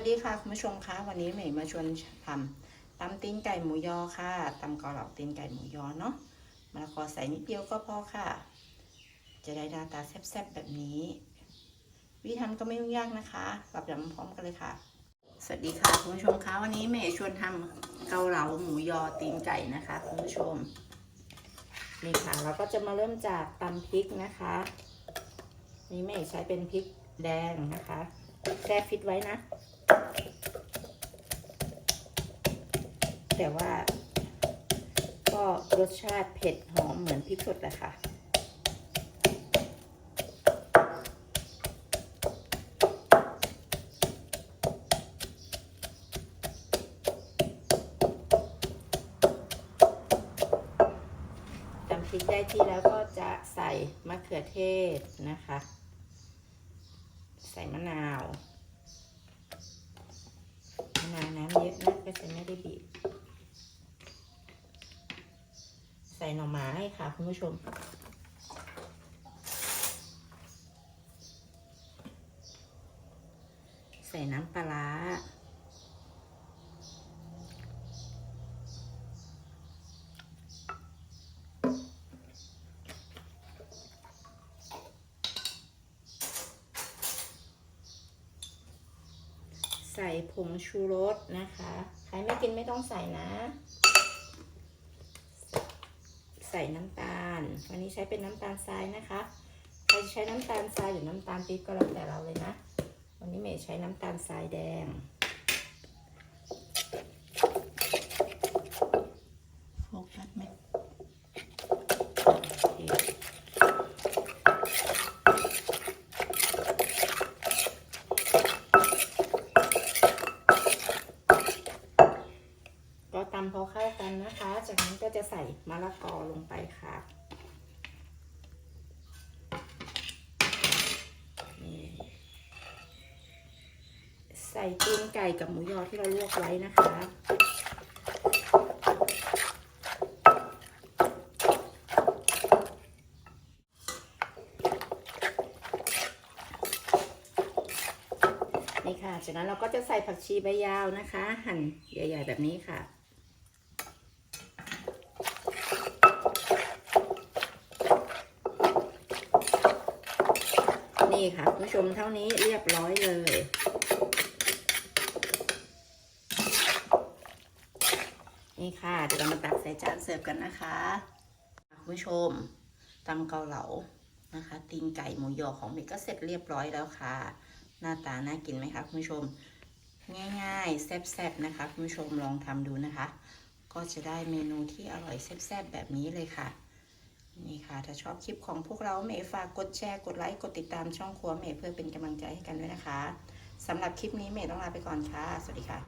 วัสดีค่ะคุณผู้ชมคะวันนี้เมย์มาชวนทำตำตีนไก่หมูยอค่ะตำเกาเหลาตีนไก่หมูยอเนาะมะละกอใส่นิดเดียวก็พอค่ะ จะได้หน้าตาแซ่บๆแบบนี้ วิธีทำก็ไม่ยุ่งยากนะคะปรับยำพร้อมกันเลยค่ะ สวัสดีค่ะคุณผู้ชมคะวันนี้เมย์ชวนทำเกาเหลาหมูยอตีนไก่นะคะคุณผู้ชมนี่ค่ะเราก็จะมาเริ่มจากตำพริกนะคะ นี่เมย์ใช้เป็นพริกแดงนะคะแช่ฟิตไว้นะ แต่ว่า ก็รสชาติเผ็ดหอมเหมือนพริกสดแหละค่ะตำพริกได้ที่แล้วก็จะใส่มะเขือเทศนะคะ ใส่มะนาว นาน้ำเยอะนะก็จะไม่ได้บีบ ใส่หน่อไม้ค่ะคุณผู้ชมใส่น้ำปลา ใส่ผงชูรสนะคะ ใครไม่กินไม่ต้องใส่นะ ใส่น้ำตาล วันนี้ใช้เป็นน้ำตาลทรายนะคะ ใครใช้น้ำตาลทรายหรือน้ำตาลปี๊บก็แล้วแต่เราเลยนะ วันนี้เมย์ใช้น้ำตาลทรายแดง โฟกัสไหมโอเค ก็ตำพอเข้ากันนะคะ จากนั้นก็จะใส่มะละกอลงไปค่ะใส่ตีนไก่กับหมูยอที่เราลวกไว้นะคะนี่ค่ะ จากนั้นเราก็จะใส่ผักชีใบยาวนะคะ หั่นใหญ่ ๆ แบบนี้ค่ะ นี่ค่ะคุณผู้ชมเท่านี้เรียบร้อยเลย นี่ค่ะ เดี๋ยวเรามาตักใส่จานเสิร์ฟกันนะคะคุณผู้ชมตำเกาเหลานะคะ ตีนไก่หมูยอของเมย์ก็เสร็จเรียบร้อยแล้วค่ะ หน้าตาน่ากินไหมคะคุณผู้ชม ง่ายๆแซ่บๆนะคะคุณผู้ชมลองทำดูนะคะ ก็จะได้เมนูที่อร่อยแซ่บๆแบบนี้เลยค่ะ นี่ค่ะ ถ้าชอบคลิปของพวกเราเมย์ฝากกดแชร์ กดไลค์ กดติดตามช่องครัวเมย์เพื่อเป็นกำลังใจให้กันด้วยนะคะสำหรับคลิปนี้เมย์ต้องลาไปก่อนค่ะ สวัสดีค่ะ